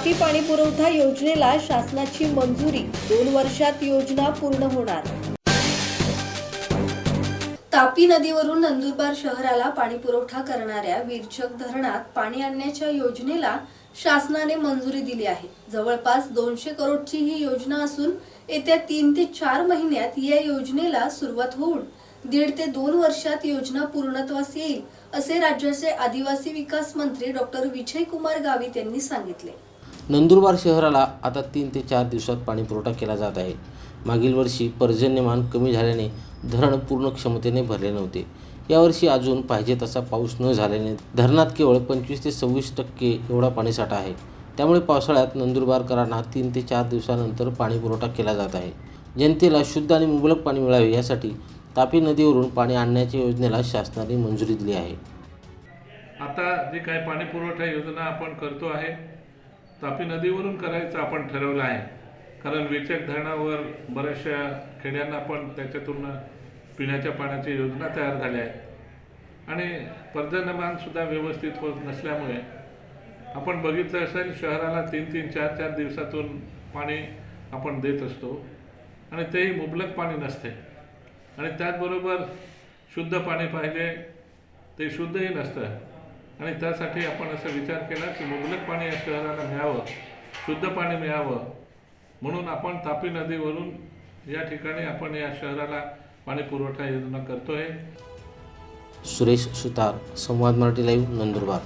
तापी पाणी पुरवठा योजनेला शासनाची मंजुरी. दोन वर्षात योजना पूर्ण होणार. तापी नदीवरून नंदुरबार शहराला पाणी पुरवठा करणाऱ्या विरचक धरणात पाणी आणण्याच्या योजनेला शासनाने मंजुरी दिली आहे. जवळपास दोनशे करोडची ही योजना असून येत्या तीन ते चार महिन्यात या योजनेला सुरुवात होऊन दीड ते दोन वर्षात योजना पूर्णत्वास येईल असे राज्याचे आदिवासी विकास मंत्री डॉक्टर विजय कुमार गावित यांनी सांगितले. नंदुरबार शहराला आता तीन ते चार दिवसात पाणी पुरवठा केला जात आहे. मागील वर्षी पर्जन्यमान कमी झाल्याने धरण पूर्ण क्षमतेने भरले नव्हते. यावर्षी अजून पाहिजे तसा पाऊस न झाल्याने धरणात केवळ पंचवीस ते सव्वीस टक्के एवढा पाणीसाठा आहे. त्यामुळे पावसाळ्यात नंदुरबारकरांना तीन ते चार दिवसानंतर पाणी पुरवठा केला जात आहे. जनतेला शुद्ध आणि मुबलक पाणी मिळावे यासाठी तापी नदीवरून पाणी आणण्याच्या योजनेला शासनाने मंजुरी दिली आहे. आता जी काय पाणी पुरवठा योजना आपण करतो आहे तापी नदीवरून करायचं आपण ठरवलं आहे. कारण विचक धरणावर बऱ्याचशा खेड्यांना पण त्याच्यातून पिण्याच्या पाण्याची योजना तयार झाल्या आहेत. आणि पर्जन्यमानसुद्धा व्यवस्थित होत नसल्यामुळे आपण बघितलं असेल शहराला तीन तीन चार चार दिवसातून पाणी आपण देत असतो. आणि तेही मुबलक पाणी नसते. आणि त्याचबरोबर शुद्ध पाणी पाहिजे ते शुद्धही नसतं. आणि त्यासाठी आपण असा विचार केला की मुबलक पाणी या शहराला मिळावं शुद्ध पाणी मिळावं. म्हणून आपण तापी नदीवरून या ठिकाणी आपण या शहराला पाणी पुरवठा योजना करतोय. सुरेश सुतार संवाद मराठी लाईव्ह नंदुरबार.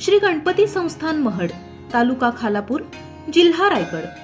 श्री गणपती संस्थान महड तालुका खालापूर जिल्हा रायगड.